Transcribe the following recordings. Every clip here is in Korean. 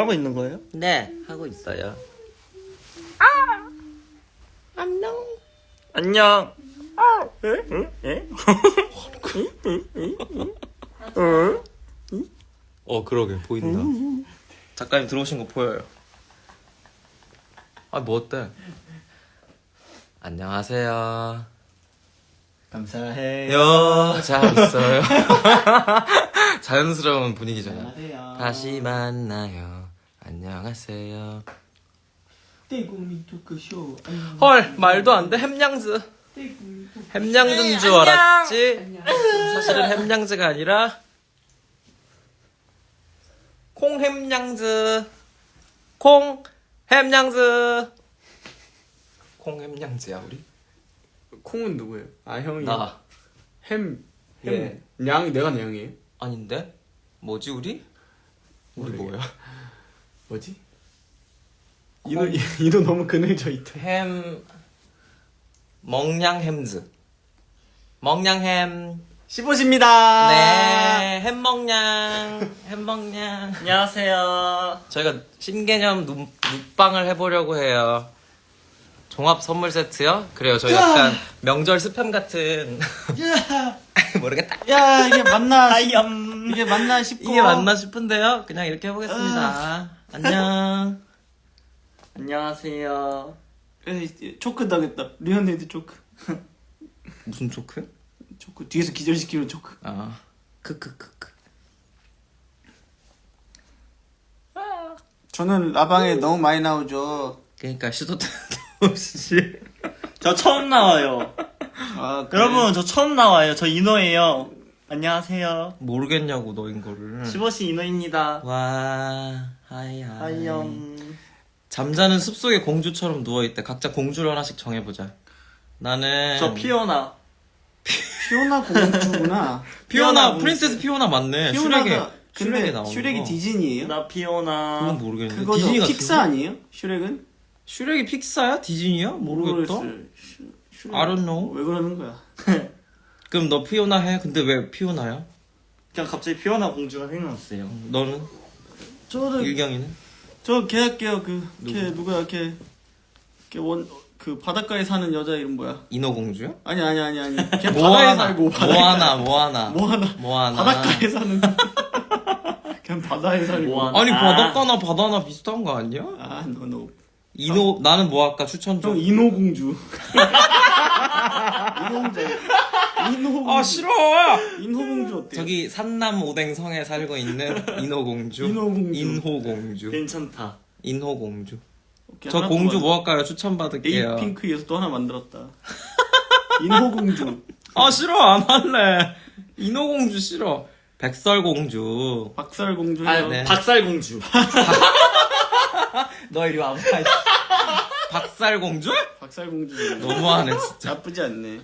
하고 있는 거예요? 네, 하고 있어요. 안녕. 안녕. 아, 에? 응? 에? 어, 그러게 보인다. 작가님 들어오신 거 보여요. 아, 뭐 어때? 안녕하세요. 감사해요. 요, 잘 있어요. 자연스러운 분위기잖아요. 안녕하세요. 다시 만나요. 안녕하세요. 떼구미 토크쇼. 헐, 말도 안 돼. 햄냥즈. 햄냥즈인 줄 알았지? 사실은 햄냥즈가 아니라 콩햄냥즈. 콩 햄냥즈. 콩햄냥즈야 우리? 콩은 누구예요? 아 형이 나 햄. 예. 햄. 냥 내가 냥이에요? 아닌데? 뭐지 우리? 우리 뭐야? 뭐지? 이도 이도 너무 그늘져 있다. 햄 먹냥 햄즈. 먹냥 햄. 15시입니다. 네, 햄먹냥, 햄먹냥. 안녕하세요. 저희가 신개념 눕, 눕방을 해보려고 해요. 종합 선물 세트요? 그래요. 저희 약간 명절 스팸 같은 모르겠다. 야, 이게 맞나? 이게 맞나 싶고. 이게 맞나 싶은데요. 그냥 이렇게 해보겠습니다. 안녕. 안녕하세요. 에이, 초크 당했다. 리언네드 초크. 무슨 조크? 초크. 뒤에서 기절시키는 초크. 아, 크크크크. 저는 라방에 너무 많이 나오죠. 그러니까 시도 때도 없이. 저 처음 나와요. 아, 그래. 여러분, 저 처음 나와요. 저 인호예요. 안녕하세요. 모르겠냐고 너인 거를. 15시 인호입니다. 와, 하이 하이. 하이엄. 잠자는 숲속의 공주처럼 누워있대. 각자 공주를 하나씩 정해보자. 나는. 저 피오나. 피오나 공주구나. 피오나, 프린세스 피오나 맞네. 피오나가 슈렉에, 슈렉에 근데 나오는 슈렉이 거. 디즈니예요? 나 피오나. 그건 모르겠는데. 그거죠. 디즈니 같은 픽사 거? 아니에요? 슈렉은? 슈렉이 픽사야? 디즈니야? 모르겠다. 모르겠어요. 슈- 슈렉. I don't know. 왜 그러는 거야? 그럼 너 피오나 해? 근데 왜 피오나야? 그냥 갑자기 피오나 공주가 생각났어요. 너는? 저는 일경이는? 저걔 할게요. 그, 걔 누구 야? 걔, 걔 원, 그 바닷가에 사는 여자 이름 뭐야? 인어공주야? 아니 아니 아니 아니. 걔 바다에. 살고 모아나, 모아나. 모아나. 모아나. 바닷가에 사는. 그냥 바다에 살고. 모아나. 아니, 아. 바닷가나 바다나 비슷한 거 아니야? 아, 너 너. 인호, 나는 뭐 할까? 추천 좀. 형 인호공주. 인호공주. 인호공주. 아, 싫어! 인호공주 어때요? 저기 산남 오뎅 성에 살고 있는 인호공주. 인호공주. 인호공주. 괜찮다. 인호공주. 오케이, 저 하나 공주 더뭐 할까요? 추천 받을게요. 에이핑크에서 또 하나 만들었다. 인호공주. 아 싫어 안 할래. 인호공주 싫어. 백설공주. 박살공주. 아. 네. 박살공주. 너 이리 와봐. 박살공주? 박살공주. 너무하네 진짜. 나쁘지 않네.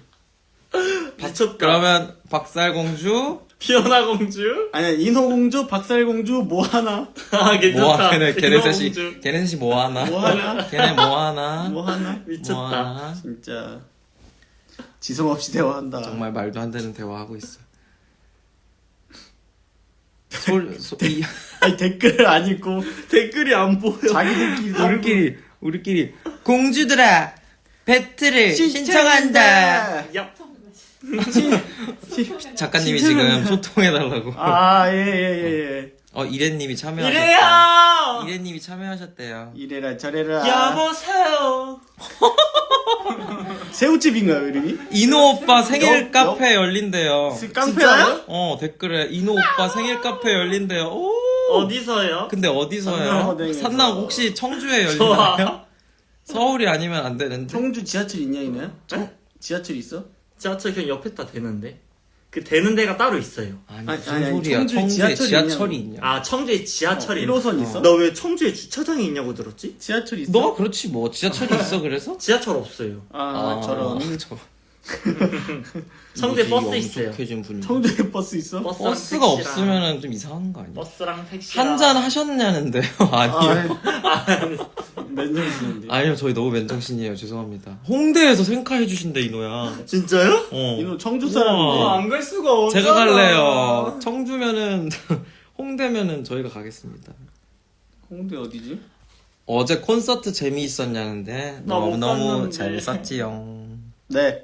미쳤다. 그러면 박살공주 피오나 공주? 아니야 인호공주, 박살공주 뭐 하나? 아, 괜찮다. 뭐하 걔네 셋이 공주. 걔네 셋이 뭐 하나? 뭐 하나? 걔네 뭐 하나? 뭐 하나? 미쳤다. 뭐 하나? 진짜 지성 없이 대화한다. 정말 말도 안 되는 대화하고 있어. 솔, 소, 이, 아니 댓글을 안 읽고 댓글이 안 보여. 자기들끼리 우리끼리 우리끼리 공주들아 배틀을 신청한다. 야, 작가님이 지금 소통해달라고. 아 예 예 예 예. 어 이래님이 참여하셨다. 이래요! 이래님이 참여하셨대요. 이래라 저래라. 여보세요. 새우집인가요 이름이? 인호 오빠 생일 여- 카페 열린대요. 깡패야? 어 댓글에 인호 오빠 생일 카페 열린대요. 오. 어디서요? 근데 어디서요? 산남어댕에서. 산남 혹시 청주에. 열리나요? 서울이 아니면 안 되는데. 청주 지하철 있냐 이네? 네? 지하철 있어? 지하철 그냥 옆에다 대는데. 그 대는 데가 따로 있어요. 아니 아니, 무슨 아니, 아니, 소리야? 청주에 청주에 지하철이 지하철이 있냐고. 있냐? 아, 청주에 지하철이 1호선 있어? 너 왜 청주에 주차장이 있냐고 들었지? 지하철 있어? 너 그렇지 뭐 지하철이 있어 그래서? 지하철 없어요. 아, 저런 저 청주에 버스 이 있어요. 청주에 버스 있어? 버스랑 버스가 택시랑- 없으면은 좀 이상한 거 아니야? 버스랑 택시랑 한 잔 하셨냐는데요? 아니요. 아, 맨정신인데 아니요, 저희 너무 맨정신이에요. 죄송합니다. 홍대에서 생카 해 주신대, 이노야. 진짜요? 어. 이놈 청주. 사람인데 안갈 수가 없잖아. 제가 갈래요. 청주면은, 홍대면은 저희가 가겠습니다. 홍대 어디지? 어제 콘서트 재미있었냐는데 나못 너무 너무 갔는데. 재밌었지요. 네.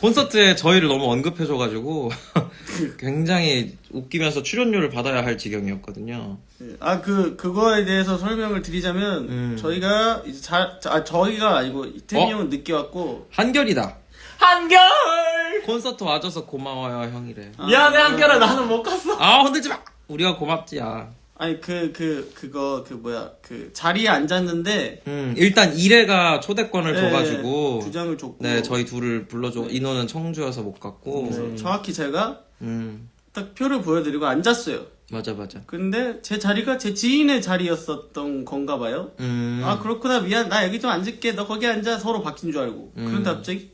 콘서트에 저희를 너무 언급해줘가지고 굉장히 웃기면서 출연료를 받아야 할 지경이었거든요. 아 그 그거에 대해서 설명을 드리자면 음. 저희가 이제 자, 자 아, 저희가 아니고 태민이 어? 형은 늦게 왔고 한결이다. 한결! 콘서트 와줘서 고마워요 형이래. 아, 미안해, 그- 한결아. 나는 못 갔어. 아 흔들지 마. 우리가 고맙지야. 아니 그 그 그, 거그 뭐야 그 자리에 앉았는데 음 일단 이래가 초대권을 네, 줘가지고 두 장을 줬고 네 저희 둘을 불러줘. 인호는 청주여서 못 갔고. 그래서 정확히 제가 음 딱 표를 보여드리고 앉았어요. 맞아 맞아. 근데 제 자리가 제 지인의 자리였었던 건가 봐요. 음 아 그렇구나 미안 나 여기 좀 앉을게 너 거기 앉아 서로 바뀐 줄 알고 음. 그런데 갑자기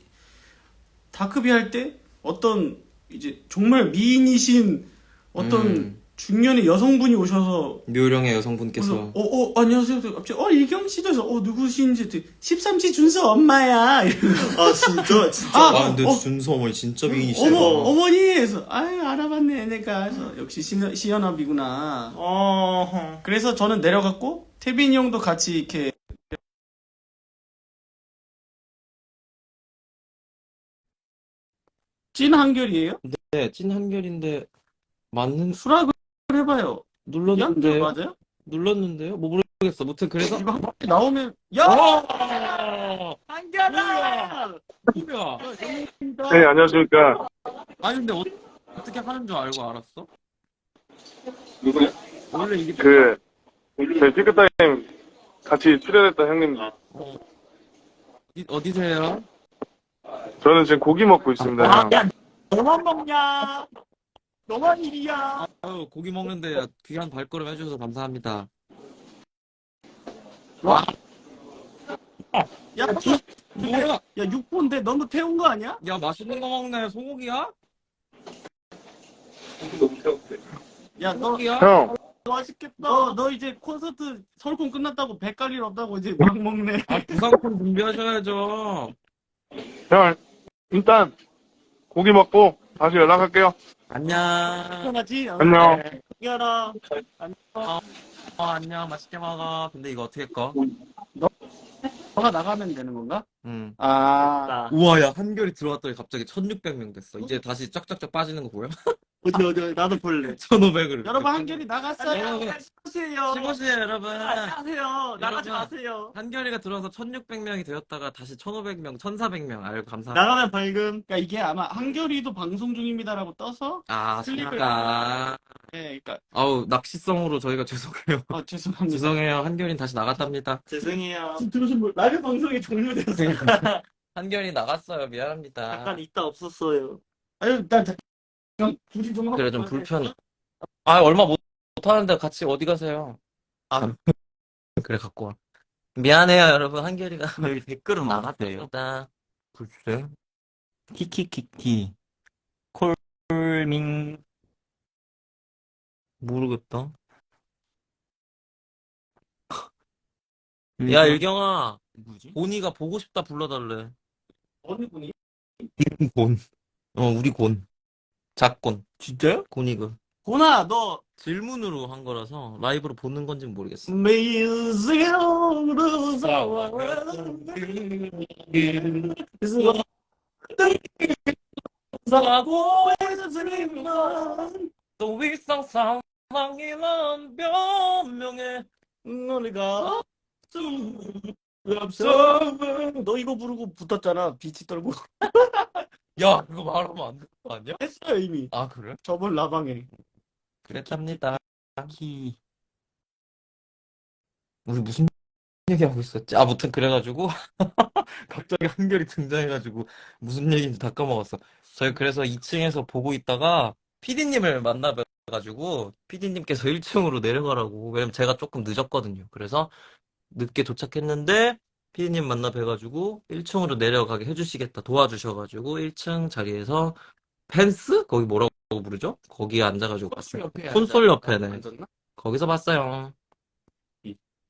다크비 할 때 어떤 이제 정말 미인이신 어떤 음. 중년의 여성분이 오셔서 묘령의 여성분께서 어, 어, 안녕하세요. 갑자기, 어, 이경 씨도 해서, 어, 누구신지, 13시 준서 엄마야. 이러면서, 아, 진짜? 진짜? 아, 아 근데 어. 준서 어머니 진짜 미인이시다. 어머, 어머니! 해서, 아유, 알아봤네, 내가. 해서, 역시 시, 시연합이구나. 어. 그래서 저는 내려갔고, 태빈이 형도 같이 이렇게, 찐 한결이에요? 네, 찐 한결인데 맞는 수락을 해봐요. 이 한결 눌렀는데 요. 맞아요? 눌렀는데요? 뭐 모르겠어. 무튼 그래서 이거 한번 나오면, 야! 어! 한결아! 뭐야? 네, 안녕하십니까. 아니 근데 어, 어떻게 하는 줄 알고 알았어? 누구요? 원래 이게 그, 저희 피크타임 같이 출연했던 형님. 어디, 어디세요? 저는 지금 고기 먹고 있습니다. 아, 형. 야, 너만 먹냐? 너만 일이야. 아유 고기 먹는데 귀한 발걸음 해주셔서 감사합니다. 야, 뭐야? 야, 6번인데 너무 태운 거 아니야? 야 맛있는 거 먹네. 소고기야? 야, 너, 소고기야? 형, 맛있겠다. 너, 너 이제 콘서트 설콘 끝났다고 배 깔일 없다고 이제 막 먹네. 아 부상품 준비하셔야죠. 형, 일단 고기 먹고 다시 연락할게요. 안녕. 편하지? 안녕. 야라. 어, 안녕. 맛있게 먹어. 근데 이거 어떻게 꺼? 너가 나가면 되는 건가? 응. 아. 나. 우와 야 한결이 들어왔더니 갑자기 1600명 됐어. 이제 다시 쫙쫙쫙 빠지는 거 보여? 어디, 어디, 나도 볼래. 1500으로. 여러분, 한결이 나갔어요. 여러분. 쉬세요. 쉬보세요 여러분. 안녕하세요. 나가지 여러분. 마세요. 한결이가 들어와서 1600명이 되었다가 다시 1500명, 1400명. 아유 감사합니다. 나가면 벌금. 그러니까 이게 아마 한결이도 방송 중입니다라고 떠서, 아 슬립을- 잠깐. 예, 그러니까, 아우 낚시성으로 저희가 죄송해요. 아, 죄송합니다. 죄송해요. 한결이 다시 나갔답니다. 죄송해요. 지금 들으신 분, 라이브 방송이 종료되었어요. 한결이 나갔어요. 미안합니다. 잠깐 있다 없었어요. 아유, 난 하고. 그래 좀 불편. 아 얼마 못, 못 하는데 같이 어디 가세요? 아 그래 갖고 와. 미안해요 여러분 한결이가. 여기 댓글은 많았대요. 일단 글쎄. 키키키키. 콜밍. 모르겠다. 야 일경아, 누구지? 곤이가 보고 싶다 불러달래. 어느 분이? 곤. 어 우리 곤. 작곤. 진짜요? 곤이가. 고나, 너, 질문으로 한 거라서 라이브로 보는 건지 는 모르겠어. 매일으로 사고 해주지만 또 위상 상황이란 변명에 노래가 없어 너 이거 부르고 붙었잖아 비치 떨고 야 그거 말하면 안 되는 거 아니야? 했어요 이미 아 그래? 저번 라방에 그랬답니다. 키. 우리 무슨 얘기하고 있었지? 아 무튼 그래가지고 갑자기 한결이 등장해가지고 무슨 얘기인지 다 까먹었어. 저희 그래서 2층에서 보고 있다가 PD님을 만나가지고 PD님께서 1층으로 내려가라고 왜냐면 제가 조금 늦었거든요. 그래서 늦게 도착했는데 PD님 만나 뵈가지고 1층으로 내려가게 해주시겠다 도와주셔가지고 1층 자리에서 펜스? 거기 뭐라고 부르죠? 거기에 앉아가지고 봤어요. 콘솔 옆에네. 거기서 봤어요.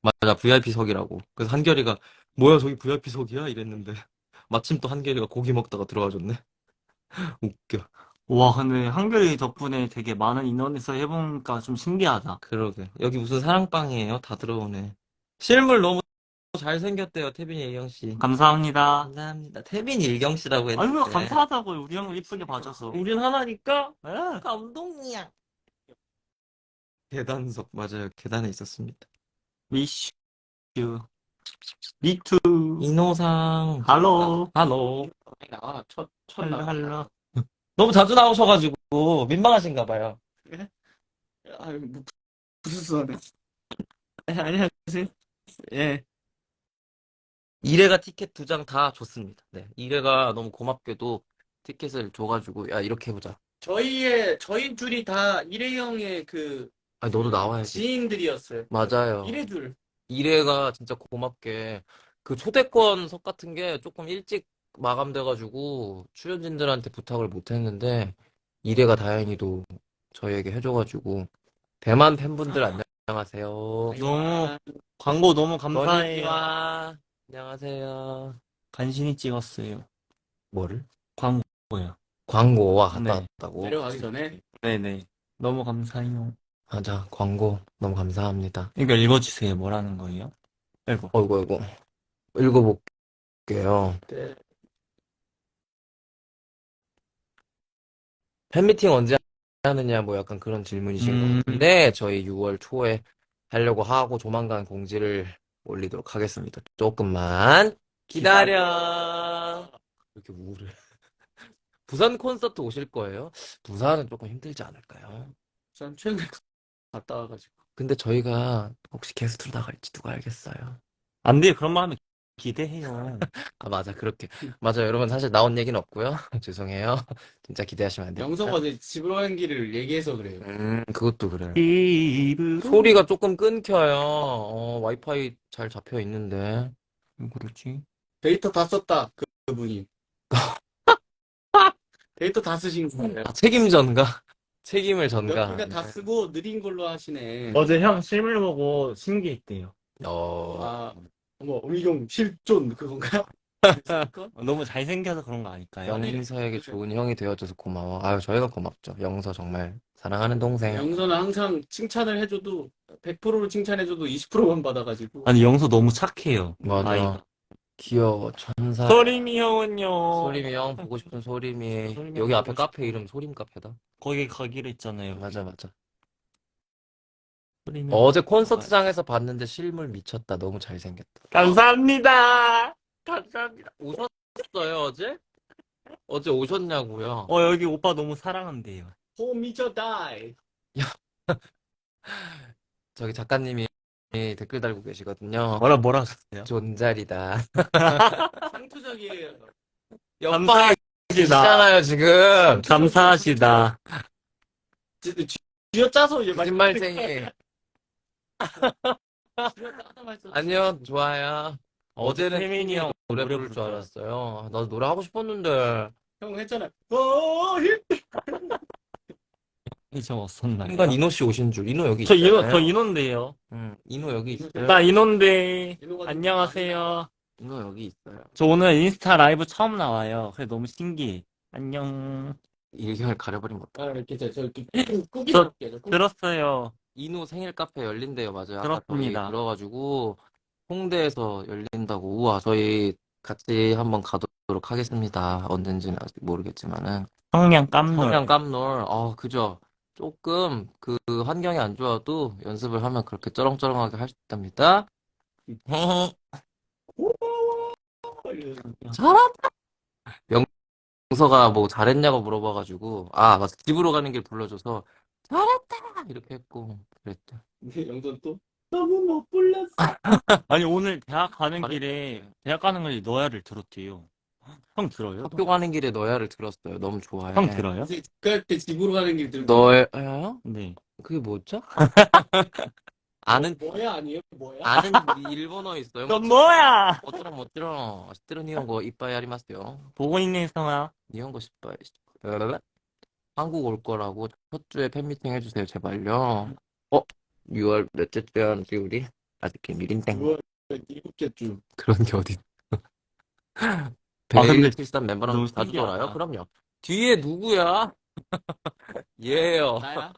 맞아, VIP석이라고. 그래서 한결이가, 뭐야, 저기 VIP석이야? 이랬는데. 마침 또 한결이가 고기 먹다가 들어와 줬네. 웃겨. 와, 근데 한결이 덕분에 되게 많은 인원에서 해보니까 좀 신기하다. 그러게. 여기 무슨 사랑방이에요? 다 들어오네. 실물 너무 잘생겼대요, 태빈이 일경 씨. 감사합니다. 감사합니다. 태빈이 일경 씨라고 했는데. 아유, 감사하다고요. 우리 형을 이쁘게 봐줘서. 우린 하나니까 예. 감동이야. 계단석 맞아요. 계단에 있었습니다. 미슈. 미투. 인호상. 할로. 할로. 나와 첫, 첫 할로, 나와. 할로. 너무 자주 나오셔가지고 민망하신가 봐요. 아유 뭐 무슨 소리 네, 안녕하세요. 예. 이래가 티켓 두 장 다 줬습니다. 네. 이래가 너무 고맙게도 티켓을 줘가지고 야 이렇게 해보자. 저희의 저희 줄이 다 일회형의 그 아 너도 나와야지. 지인들이었어요 맞아요. 일회줄 이래가 진짜 고맙게 그 초대권석 같은 게 조금 일찍 마감돼가지고 출연진들한테 부탁을 못했는데 이래가 다행히도 저희에게 해줘가지고 대만 팬분들 안녕하세요. 너무, 광고 너무 감사해요. 건니치와 안녕하세요. 간신히 찍었어요. 뭐를? 광고요. 광고와 갔다 네. 왔다고. 내려가기 전에 네네. 너무 감사해요. 맞아 광고 너무 감사합니다. 이거 읽어주세요. 뭐라는 거예요? 읽어. 어이구 어이구 읽어볼게요. 네. 팬미팅 언제 하느냐 뭐 약간 그런 질문이신 음. 것 같은데 저희 6월 초에 하려고 하고 조만간 공지를 올리도록 하겠습니다. 조금만 기다려. 이렇게 우울해. 부산 콘서트 오실 거예요? 부산은 조금 힘들지 않을까요? 전 최근에 갔다 와가지고 근데 저희가 혹시 게스트로 나갈지 누가 알겠어요? 안 돼요. 그런 말 하면 기대해요. 아 맞아 그렇게 맞아 여러분 사실 나온 얘기는 없고요. 죄송해요. 진짜 기대하시면 안 돼요. 영서가 어제 집으로 가는 길을 얘기해서 그래요 음 그것도 그래요. 입으로. 소리가 조금 끊겨요. 어, 와이파이 잘 잡혀 있는데. 왜 그러지? 데이터 다 썼다 그, 그분이 데이터 다 쓰신 거예요 아, 책임전가? 책임을 전가. 그러니까 다 쓰고 느린 걸로 하시네 어제 형 실물 보고 신기했대요. 어, 아 어머 음경 실존 그건가요? 너무 잘생겨서 그런 거 아닐까요? 영서에게 좋은 형이 되어줘서 고마워. 아유, 저희가 고맙죠. 영서 정말 사랑하는 동생. 영서는 항상 칭찬을 해줘도 100%로 칭찬해줘도 20%만 받아가지고 아니, 영서 너무 착해요. 맞아. 아이가. 귀여워, 천사. 소림이 형은요. 소림이 형 보고 싶은 소림이. 소림이 여기 형 앞에 보고 카페 이름 소림 카페다. 거기 가기로 했잖아요. 맞아, 맞아. 어제 콘서트장에서 봤는데 실물 미쳤다. 너무 잘생겼다. 감사합니다. 감사합니다. 오셨어요, 어제? 어제 오셨냐고요? 어, 여기 오빠 너무 사랑한대요. 호 미쳐 다이 저기 작가님이 댓글 달고 계시거든요. 뭐라, 뭐라 하셨어요? 존잘이다. 상투적이에요 옆방에 감사합니다. 계시잖아요, 지금. 감사하시다. 쥐어 짜서 이제 거짓말쟁이. 안녕, 좋아요. 어제는 태민이 형 노래 부를 줄 알았어요. 나도 노래 하고 싶었는데. 형 했잖아 어 힐. 저 왔었나요? 순간 이노 씨 오신 줄. 이노 여기 저 있잖아요. 인호, 저 인호인데요. 응, 이노 여기 있어요. 나좀 안녕하세요. 이노 여기 있어요. 저 오늘 인스타 라이브 처음 나와요. 그래 너무 신기해. 안녕. 일경을 가려버리면 어떡해. 아 이렇게 저 이렇게 꾸기 저- 할게요, 저 꾸기. 들었어요. 이노 생일 카페 열린대요, 맞아요. 아까 저희 들었습니다. 들어가지고 홍대에서 열린다고. 우와, 저희 같이 한번 가도록 하겠습니다. 언젠지는 아직 모르겠지만은. 성냥 깜놀. 성냥 깜놀. 어, 그죠. 조금 그 환경이 안 좋아도 연습을 하면 그렇게 쩌렁쩌렁하게 할 수 있답니다. 잘한다. 영서가 뭐 잘했냐고 물어봐가지고 아 맞아 집으로 가는 길 불러줘서 잘했다 이렇게 했고 그랬대. 근데 영선 또 너무 못 불렀어 아니 오늘 대학 가는 잘했- 길에 대학 가는 길에 너야를 들었대요. 형 들어요? 학교 가는 길에 너야를 들었어요. 너무 좋아해. 형 들어요? 이제 그때 집으로 가는 길 들고 너야요? 네. 그게 뭐죠? 아는 뭐야 아니에요 뭐야 아는 일본어 있어요. 넌 뭐야? 어쩌랑 어쩌랑 시트는 일본어 이빠이 아리마스요. 보고 있는 성아. 일본어 시빠이. 한국 올 거라고 첫 주에 팬미팅 해주세요 제발요. 어? 6월 몇째 주에 하는지 우리 아직 미린땡. 그거 일곱 개주 그런 게 어디 아, 근데 베일73 멤버랑 너무 자주 신기하다. 놀아요? 그럼요. 뒤에 누구야? 예요. 나야?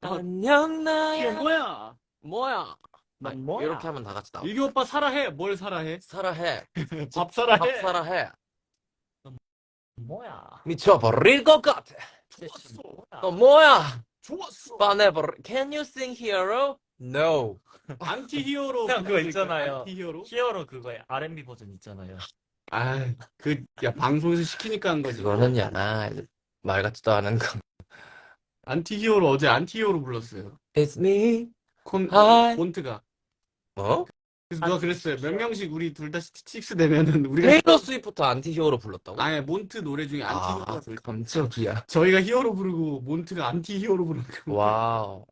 안녕 이게 나야. 뭐야? 뭐야? 난 아, 뭐야? 이렇게 하면 다 같이 나와. 일기 오빠 사랑해. 뭘 사랑해? 사랑해. 밥 사랑해. 밥 사랑해. 뭐야? 미쳐버릴 것 같아. 좋았어. 너 뭐야? 좋았어. 빠내버려. Can you sing hero? No. 안티 히어로 형, 그거 있잖아요. 안티 히어로? 히어로 그거에 R&B 버전 있잖아요. 아, 그 야 방송에서 시키니까 한 거지. 그거는 야, 말 같지도 않은 거. 안티 히어로 어제 안티 히어로 불렀어요. It's me. 콘. 몬트가. 뭐? 그래서 누가 그랬어요. 몇 명씩 우리 둘다 스틱스 되면은 우리가 테일러 스위프트 안티 히어로 불렀다고? 아예 몬트 노래 중에 안티 아, 히어로가 불 깜짝이야. 저희가 히어로 부르고 몬트가 안티 히어로 부르는 거. 와우.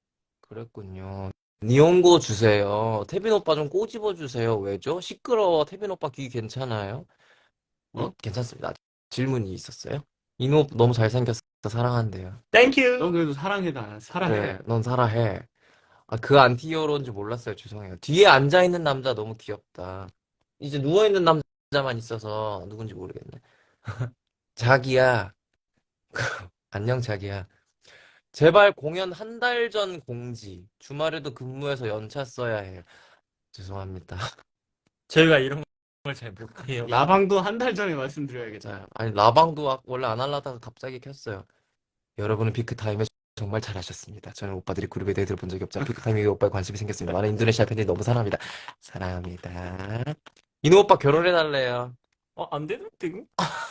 그랬군요. 니온고 주세요. 태빈 오빠 좀 꼬집어 주세요. 왜죠? 시끄러워. 태빈 오빠 귀 괜찮아요? 어, 괜찮습니다. 질문이 있었어요? 이노 너무 잘생겼어. 사랑한대요. 땡큐. 넌 그래도 사랑해다. 사랑해. 네, 넌 사랑해. 아, 그 안티 히어로인 줄 몰랐어요. 죄송해요. 뒤에 앉아 있는 남자 너무 귀엽다. 이제 누워 있는 남자만 있어서 누군지 모르겠네. 자기야. 안녕, 자기야. 제발 공연 한 달 전 공지. 주말에도 근무해서 연차 써야 해요. 죄송합니다. 저희가 이런 걸 잘 못해요. 라방도 한 달 전에 말씀드려야겠다. 자, 아니, 라방도 아- 원래 안 하려다가 갑자기 켰어요. 여러분은 피크 타임에 정말 잘하셨습니다. 저는 오빠들이 그룹에 대해 들어본 적이 없지만 피크타임에 오빠에 관심이 생겼습니다. 많은 인도네시아 팬들이 너무 사랑합니다. 사랑합니다. 이노 오빠 결혼해달래요. 어, 안 되는데?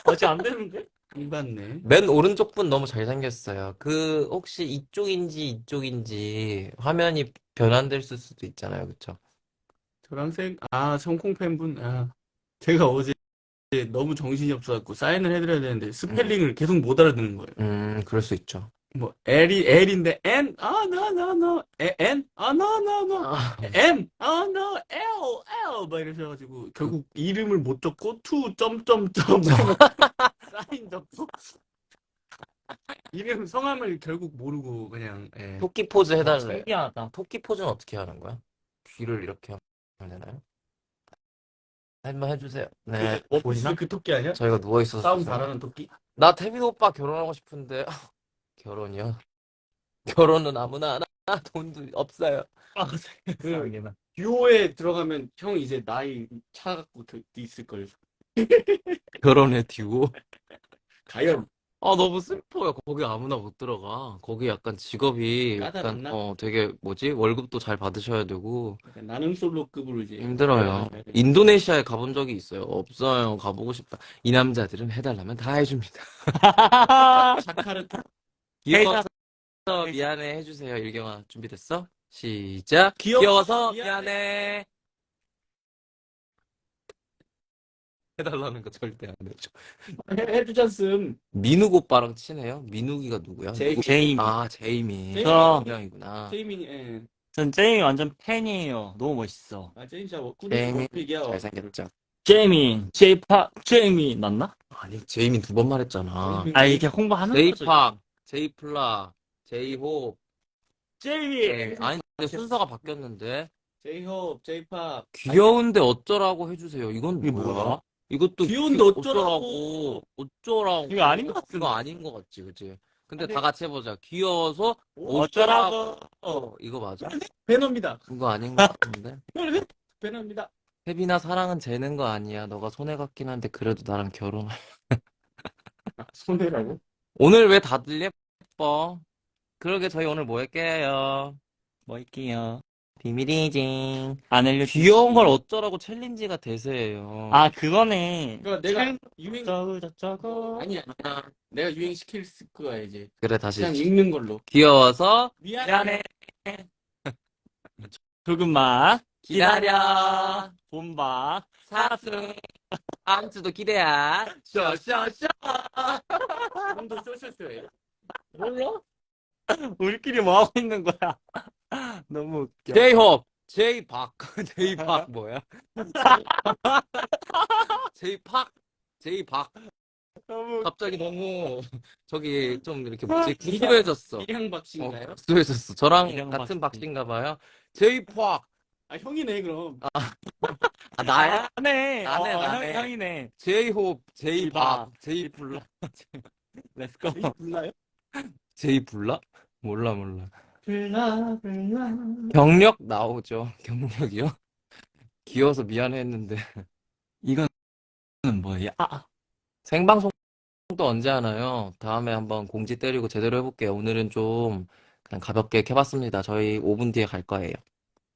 아직 안 되는데? 안 받네. 맨 오른쪽 분 너무 잘생겼어요. 그 혹시 이쪽인지 이쪽인지 화면이 변환됐을 수도 있잖아요. 그쵸? 저랑색 아 성콩 팬분 아 제가 어제 너무 정신이 없어갖고 사인을 해드려야 되는데 스펠링을 계속 못 알아듣는 거예요. 음, 그럴 수 있죠. 뭐 L이 L인데 N 아나나나 N 아나나나 아, M 아나 L L 막 이러셔가지고 결국 이름을 못 적고 투 점점점 사인 적고 이름 성함을 결국 모르고 그냥 예. 토끼 포즈 해달래. 신기하다. 토끼 포즈는 어떻게 하는 거야? 귀를 이렇게 하면 되나요? 한번 해주세요. 네. 원피스 그 토끼 아니야? 저희가 누워 있어서 싸움. 잘하는 토끼? 나 태빈 오빠 결혼하고 싶은데 결혼이요? 결혼은 아무나 하나 돈도 없어요. 세상에나. 듀오에 들어가면 형 이제 나이 차갖고 그- 있을 걸. 결혼해 듀오. 가연. 아 너무 슬퍼요. 거기 아무나 못 들어가. 거기 약간 직업이 약간 까다롭나? 어 되게 뭐지? 월급도 잘 받으셔야 되고 약간 나는 솔로급으로 이제. 힘들어요. 인도네시아에 가본 적이 있어요. 없어요. 가보고 싶다. 이 남자들은 해달라면 다 해줍니다. 자카르타. 귀여워서 미안해 해주세요. 일경아 준비됐어? 시작. 귀여워- 귀여워서 미안해. 미안해. 해달라는 거 절대 안 해줘. 해- 해주잖음. 민욱 오빠랑 친해요? 민욱이가 누구야? 제이- 누구- 제이미. 아 제이미. 제이미. 저- 명이구나. 제이민이, 예. 전 제이미 완전 팬이에요. 너무 멋있어. 아, 제이민 진짜 제이민 꿀이야. 잘생겼죠. 제이미, 제이팝, 제이미 맞나? 아니 제이미 두 번 말했잖아. 제이민. 아, 이렇게 홍보하는 거죠. 제이팍, 제이플라, 제이홉. 제이미. 네. 아니 근데 순서가 바뀌었는데 제이홉, 제이팝. 귀여운데 어쩌라고 해주세요. 이건 이게 뭐야? 뭐야? 이것도 귀여운데 귀- 어쩌라고. 어쩌라고. 이거 아닌 것 같은데. 이거 아닌 것 같지, 그치? 근데 아니. 다 같이 해보자. 귀여워서 어쩌라고. 어, 이거 맞아? 배너입니다. 이거 아닌 것 같은데? 배너입니다. 혜빈아, 사랑은 재는 거 아니야. 너가 손해 같긴 한데, 그래도 나랑 결혼. 아, 손해라고? 오늘 왜 다들 예뻐? 그러게, 저희 오늘 뭐 할게요? 뭐 할게요. 비밀이지. 안 알려. 귀여운 걸 어쩌라고 챌린지가 대세예요. 아, 그거네. 그러니까 내가 유행 저쩌고 저쩌고. 아니야. 내가 유행 시킬 거야 이제. 그래, 다시. 그냥 읽는 걸로. 귀여워서 미안해. 조금만 기다려. 본봐. 사수. 다음 주도 기대야. 쇼쇼쇼. 좀더 쇼쇼쇼해. 몰라? 우리끼리 뭐 하고 있는 거야? 너무 웃겨. 제이홉. 제이박. 제이박 뭐야? 제이팍. 제이박. 너무 갑자기 너무 저기 좀 이렇게 뭐지 구수해졌어. 어, 일양 박씨인가요? 구수해졌어. 저랑 같은 박씨. 박씨인가 봐요. 제이팍. 아 형이네 그럼. 아 나야? 나네. 나네, 어, 나네. 형, 형이네. 제이홉. 제이박. 제이플라. 렛츠고. 이 불나요? 제이 불라? 몰라 몰라. 불나 불나 경력 나오죠. 경력이요? 귀여워서 미안했는데 이건 뭐예요? 아, 생방송도 언제 하나요? 다음에 한번 공지 때리고 제대로 해볼게요. 오늘은 좀 그냥 가볍게 해봤습니다. 저희 5분 뒤에 갈 거예요.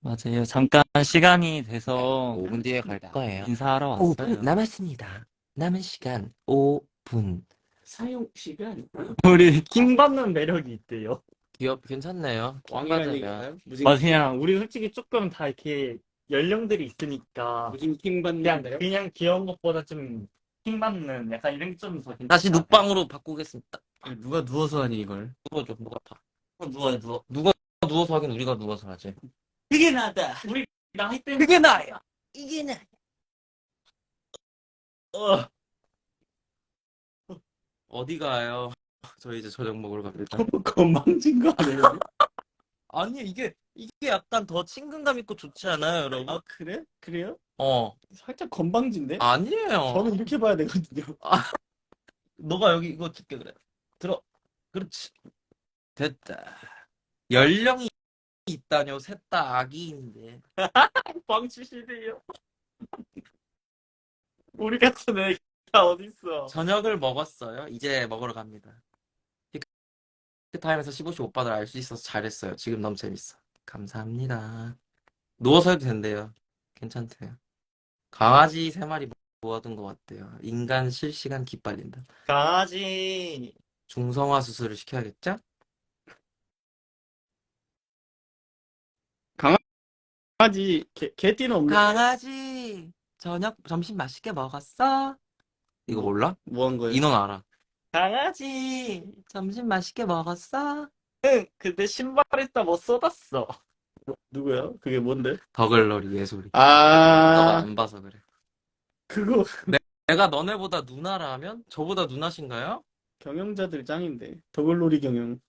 맞아요. 잠깐 시간이 돼서 5분 뒤에 갈 거예요. 인사하러 왔어요. 남았습니다. 남은 시간 5분. 사용 시간 우리 킹 받는 매력이 있대요. 귀엽 괜찮네요. 왕이라는 맞으면. 얘기인가요? 무슨 맞아, 그냥 우리 솔직히 조금 다 이렇게 연령들이 있으니까 무슨 킹 그냥 받는데요? 그냥 귀여운 것보다 좀 킹 받는 약간 이런 게 좀 더 괜찮다. 다시 눕방으로 바꾸겠습니다. 누가 누워서 하니 이걸? 누워줘, 누가 타. 누워 누워. 누가 누워서 하긴 우리가 누워서 하지. 그게 나다. 우리 나이 때문에 그게 나야. 이게 나. 어. 어디 가요? 저 이제 저녁 먹으러 갑니다. 건방진 거 아니에요? 아니 이게 이게 약간 더 친근감 있고 좋지 않아요, 여러분? 아 그래? 그래요? 어 살짝 건방진데? 아니에요. 저는 이렇게 봐야 되거든요. 너가 여기 이거 줄게 그래. 들어. 그렇지. 됐다. 연령이 있다뇨. 셋 다 아기인데. 방치시대요. 우리 같은 애가 어딨어? 저녁을 먹었어요. 이제 먹으러 갑니다. 피크타임에서 15시 오빠들 알 수 있어서 잘했어요. 지금 너무 재밌어. 감사합니다. 누워서 해도 된대요. 괜찮대요. 강아지 세 마리 모아둔 것 같대요. 인간 실시간 기빨린다. 강아지 중성화 수술을 시켜야겠죠? 강아지 개, 개띠는 없네. 강아지 저녁 점심 맛있게 먹었어? 이거 몰라? 뭐 한 거예요? 인원 알아. 강아지. 점심 맛있게 먹었어? 응, 근데 신발에다 뭐 쏟았어. 누구야? 그게 뭔데? 더글러리 예솔이. 너가 아 안 봐서 그래. 그거 내가 너네보다 누나라면 저보다 누나신가요? 경영자들 짱인데 더글로리 경영.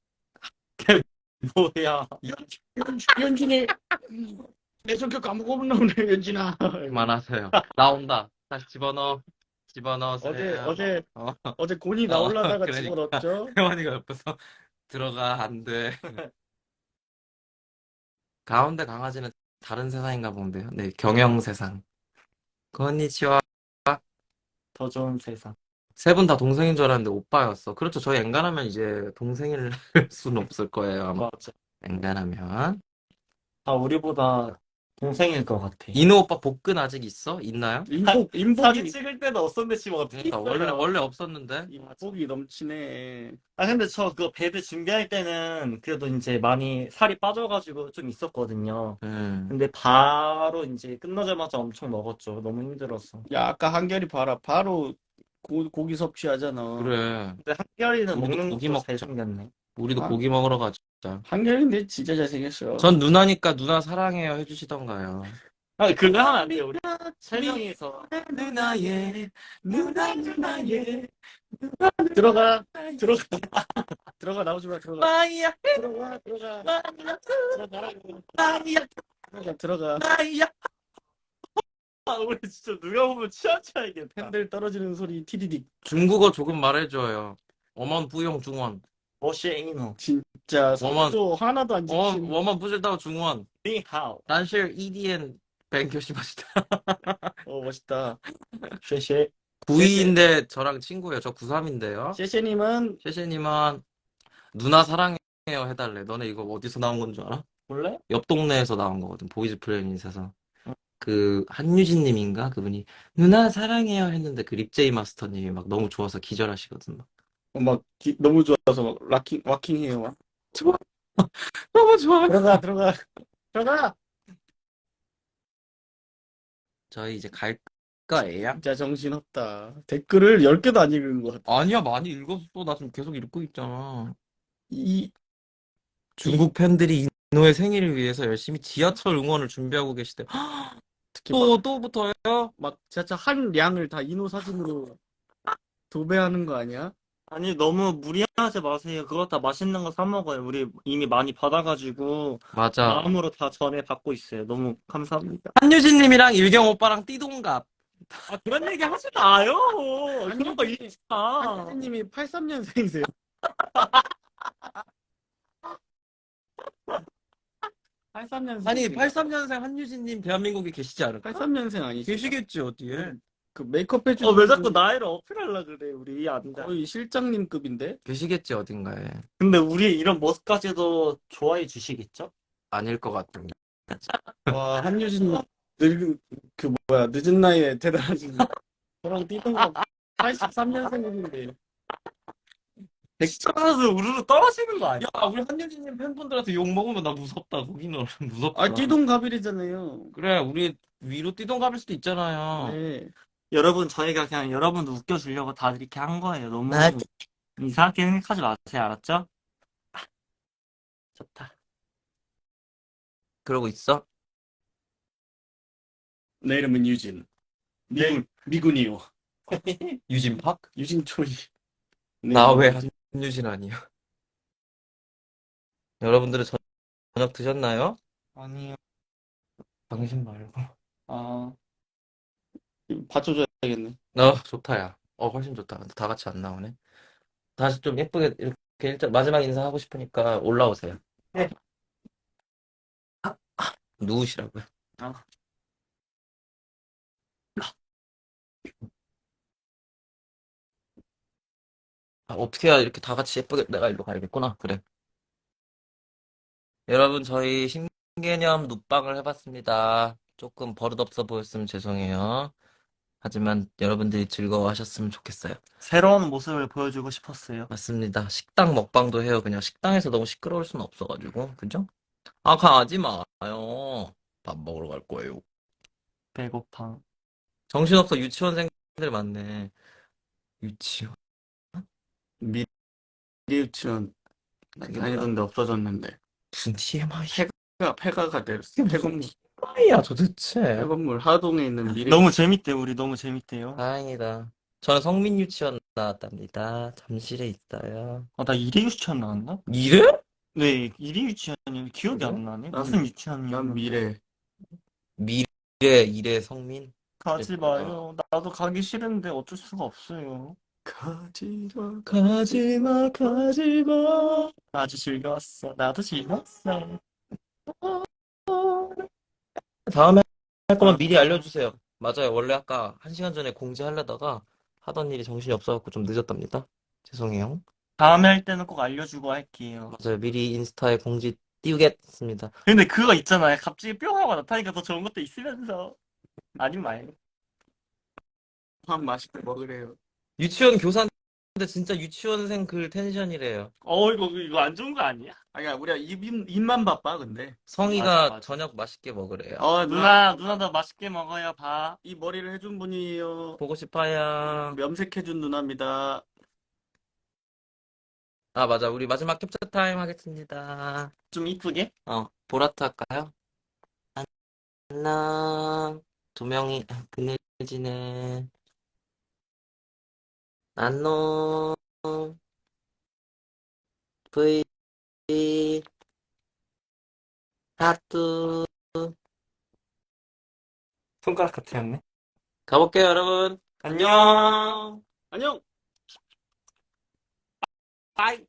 뭐야? 연진이 내 성격 까먹었나 보네 연진아. 그만하세요. 나온다. 다시 집어넣어. 집어넣으세요. 어제 어제 어. 어제 곤이 어, 나올라다가 그러니까. 집어넣었죠. 혜원이가 옆에서 들어가 안 돼. 가운데 강아지는 다른 세상인가 본데요. 네, 경영 세상. 건니치와 더 좋은 세상. 세 분 다 동생인 줄 알았는데 오빠였어. 그렇죠. 저희 엔간하면 이제 동생일 수는 없을 거예요. 아마 맞아. 엔간하면. 다 우리보다 동생일 것 같아. 이노 오빠 복근 아직 있어? 있나요? 인복 사진 인복이 찍을 때는 없었는데 지금 어떻게 그러니까 원래 원래 없었는데. 인복이 넘치네. 아 근데 저 그 배드 준비할 때는 그래도 이제 많이 살이 빠져가지고 좀 있었거든요. 음. 근데 바로 이제 끝나자마자 엄청 먹었죠. 너무 힘들어서. 야 아까 한결이 봐라 바로 고, 고기 섭취하잖아. 그래. 근데 한결이는 우리도 먹는 고기 것도 먹자. 잘 생겼네. 우리도 아. 고기 먹으러 가자. 한결인데 진짜 잘생겼어. 전 누나니까 누나 사랑해요 해주시던가요. 아 그거 하면 안 돼요. 우리 세 명이서 누나의 누나 누나의 들어가 들어가 들어가 나오지 마 들어가 마이야 들어가 들어가 마이야 마이야 들어가 들어가 마이야. 아 우리 진짜 누가 보면 취하취하겠다. 팬들 떨어지는 소리 티디딕 중국어 조금 말해줘요. 어먼 뿌용 중원. 머시에이노 진짜 워먼. 속도 하나도 안어 지키는 중원. 니하오 난실 EDN 뱅교시 마시다. 어 멋있다 쉐쉐 92인데 저랑 친구예요. 저 93인데요. 셰셰님은 셰셰님은 누나 사랑해요 해달래. 너네 이거 어디서 나온 건 줄 알아? 볼래? 옆 동네에서 나온 거거든. 보이즈 플래닛에서. 그 한유진님인가 그분이 누나 사랑해요 했는데 그 립제이 마스터님이 막 너무 좋아서 기절하시거든. 막. 어, 막 기- 너무 좋아서 막 락킹 와킹해요 막 너무 좋아. 들어가 들어가 들어가 저희 이제 갈 거예요. 진짜 정신없다 댓글을 10개도 안 읽은 것 같아 아니야 많이 읽었어. 나 지금 계속 읽고 있잖아. 이 중국 팬들이 이노의 생일을 위해서 열심히 지하철 응원을 준비하고 계시대. 특히 또 또부터요? 막 진짜 한 량을 다 이노 사진으로 도배하는 거 아니야? 아니, 너무 무리하지 마세요. 그거 다 맛있는 거 사 먹어요. 우리 이미 많이 받아가지고 맞아. 마음으로 다 전해 받고 있어요. 너무 감사합니다. 한유진님이랑 일경 오빠랑 띠동갑. 아, 그런 얘기 하지 마요. 그런 거 있지 마. 한유진님이 83년생이세요. 아니 83년생 83년생 한유진님 대한민국에 계시지 않을까? 83년생 아니죠? 계시겠지 어디에? 그 메이크업 해주. 어, 왜 자꾸 나이를 어필하려 그래, 우리. 안 돼. 거의 실장님급인데? 계시겠지 어딘가에. 근데 우리 이런 모습까지도 좋아해 주시겠죠? 아닐 것 같은데. 와 한유진 늙은 그 뭐야 늦은 나이에 대단하신 저랑 뛰던 거 83년생인데 백천에서 우르르 떨어지는 거 아니야? 야 우리 한유진님 팬분들한테 욕 먹으면 나 무섭다. 거기는 무섭다. 아 뛰동갑일이잖아요. 그래 우리 위로 뛰동갑일 수도 있잖아요. 네. 여러분, 저희가 그냥 여러분도 웃겨주려고 다들 이렇게 한 거예요. 너무 맞아. 이상하게 생각하지 마세요. 알았죠? 아, 좋다. 그러고 있어? 내 이름은 유진. 미군 미군이요. 유진팍? 유진 초이. 네, 나 왜 한유진 아니야? 여러분들은 저- 저녁 드셨나요? 아니요. 당신 말고. 아, 받쳐줘야겠네. 어 좋다 야. 어 훨씬 좋다. 근데 다 같이 안 나오네. 다시 좀 예쁘게 이렇게 일단 마지막 인사하고 싶으니까 올라오세요. 네. 아, 아, 누우시라고요. 아. 아, 어떻게 해야 이렇게 다 같이 예쁘게 내가 일로 가야겠구나. 그래. 여러분 저희 신개념 눕방을 해봤습니다. 조금 버릇없어 보였으면 죄송해요. 하지만 여러분들이 즐거워하셨으면 좋겠어요. 새로운 모습을 보여주고 싶었어요. 맞습니다. 식당 먹방도 해요. 그냥 식당에서 너무 시끄러울 수는 없어가지고. 그죠? 아, 가지 마요. 밥 먹으러 갈 거예요. 배고파. 정신없어 유치원생들 많네. 유치원? 미래 유치원 그게 다니던데 없어졌는데. 무슨 TMI? 폐가 폐가가 내렸어. 폐건물 TMI야 도대체. 폐건물 하동에 있는 미래. 너무 재밌대요. 우리 너무 재밌대요. 다행이다. 저는 성민 유치원 나왔답니다. 잠실에 있어요. 아, 나 이래 유치원 나왔나? 이래? 네, 이래 유치원이 기억이 그래? 안 나네. 난- 무슨 유치원이야? 난 미래. 미래, 이래 성민? 가지. 마요. 나도 가기 싫은데 어쩔 수가 없어요. 가지마. 가지마, 가지마. 아주 즐거웠어. 나도 즐거웠어. 다음에 할 거면 미리 알려주세요. 맞아요. 원래 아까 한 시간 전에 공지하려다가 하던 일이 정신이 없어갖고 좀 늦었답니다. 죄송해요. 다음에 할 때는 꼭 알려주고 할게요. 맞아요. 미리 인스타에 공지 띄우겠습니다. 근데 그거 있잖아요. 갑자기 뿅 하고 나타니까 더 좋은 것도 있으면서. 아니면 말고. 밥 맛있게 먹으래요. 유치원 교사 인데 진짜 유치원생 그 텐션이래요. 어, 이거, 이거 안 좋은 거 아니야? 아니야 우리가 입, 입- 입만 바빠 근데. 성희가 맞아, 맞아. 저녁 맛있게 먹으래요. 어 누나 누나, 누나 더 맛있게 먹어요, 봐. 이 머리를 해준 분이에요. 보고 싶어요. 염색해준 누나입니다. 아, 맞아. 우리 마지막 캡처 타임 하겠습니다. 좀 이쁘게? 어, 보라트 할까요? 안녕. 두 명이 그늘지네. 안녕. 브이. 하트. 손가락 같았네. 가볼게요, 여러분. 안녕. 안녕. 빠이.